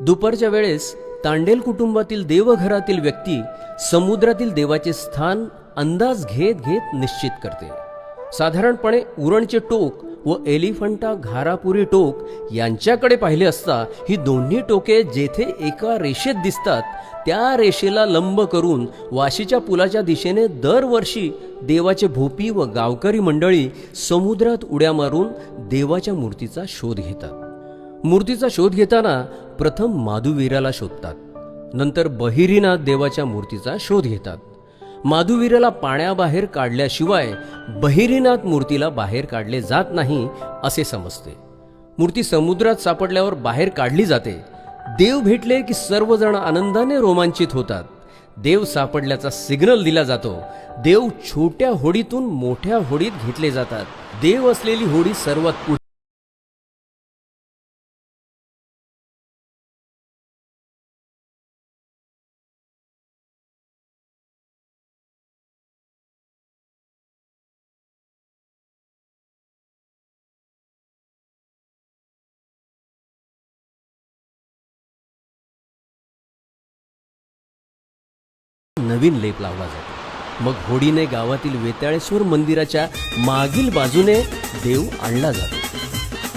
दुपारच्या वेळेस तांडेल कुटुंबातील देवघरातील व्यक्ती समुद्रातील देवाचे स्थान अंदाज घेत घेत निश्चित करते. साधारणपणे उरणचे टोक व एलिफंटा घारापुरी टोक यांच्याकडे पाहिले असता ही दोन्ही टोके जेथे एका रेषेत दिसतात त्या रेषेला लंब करून वाशीच्या पुलाच्या दिशेने दरवर्षी देवाचे भोपी व गावकरी मंडळी समुद्रात उड्या मारून देवाच्या मूर्तीचा शोध घेतात. मूर्तीचा शोध घेताना प्रथम माधुवीराला शोधतात. नंतर बहिरीनाथ देवाच्या मूर्तीचा शोध घेतात. माधुवीराला पाण्याबाहेर काढल्याशिवाय बहिरीनाथ मूर्तीला बाहेर काढले जात नाही असे समजते. मूर्ती समुद्रात सापडल्यावर बाहेर काढली जाते. देव भेटले की सर्वजण आनंदाने रोमांचित होतात. देव सापडल्याचा सिग्नल दिला जातो. देव छोट्या होडीतून मोठ्या होडीत घेतले जातात. देव असलेली होडी सर्वात नवीन लेप लावला जातो. मग होडीने गावातील वेताळेश्वर मंदिराच्या मागील बाजूने देव आणला जातो.